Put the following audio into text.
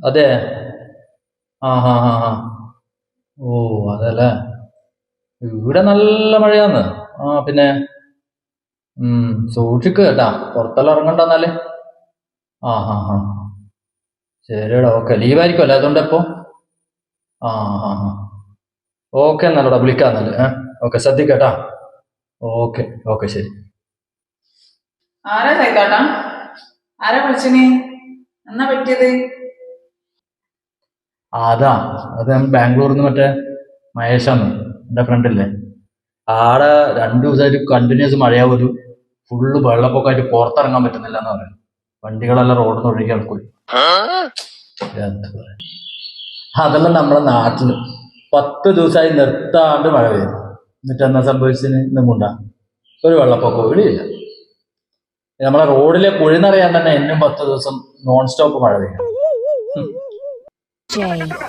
അതെ. ആ ഹാ ഹാ ഹാ. ഓ അതല്ലേ. ഇവിടെ നല്ല മഴയാന്ന്. ആ പിന്നെ ഉം സൂക്ഷിക്കുക കേട്ടാ. പുറത്തെല്ലാം ഇറങ്ങണ്ട എന്നാൽ. ആ ഹാ ഹാ. ശരിയടാ ഓക്കെ. ലീവായിരിക്കും അല്ലേ? അതുകൊണ്ട് എപ്പോ ആ ഹാ ഹാ. ഓക്കെ എന്നാലടാ വിളിക്കാം എന്നാൽ. ഏ? ഓക്കെ ശ്രദ്ധിക്കട്ടാ ഓക്കെ ഓക്കെ ശരി. ആരാ സൈക്കാട്ടാ? ആരാ വിളിച്ചിനി എന്നാ പറ്റിയത്? അതാ അത് ബാംഗ്ലൂരിൽ നിന്ന് മറ്റേ മഹേഷാന്ന് എന്റെ ഫ്രണ്ടില്ലേ. ആടെ രണ്ടു ദിവസമായിട്ട് കണ്ടിന്യൂസ് മഴയാവൊരു ഫുള്ള് വെള്ളപ്പൊക്കമായിട്ട് പുറത്തിറങ്ങാൻ പറ്റുന്നില്ല എന്ന് പറയുന്നത് വണ്ടികളെല്ലാം റോഡിൽ നിന്ന് ഒഴുകി കിടക്കും. അതെല്ലാം നമ്മുടെ നാട്ടിൽ പത്ത് ദിവസമായി നിർത്താണ്ട് മഴ പെയ്തു എന്നിട്ട് എന്നാ സംഭവിച്ചതിന് ഇന്നും കൊണ്ടാ ഒരു വെള്ളപ്പൊക്കം ഇവിടെയില്ല നമ്മളെ റോഡിലെ കുഴി തന്നെ എന്നും പത്ത് ദിവസം നോൺ സ്റ്റോപ്പ് മഴ പെയ്യും DJ.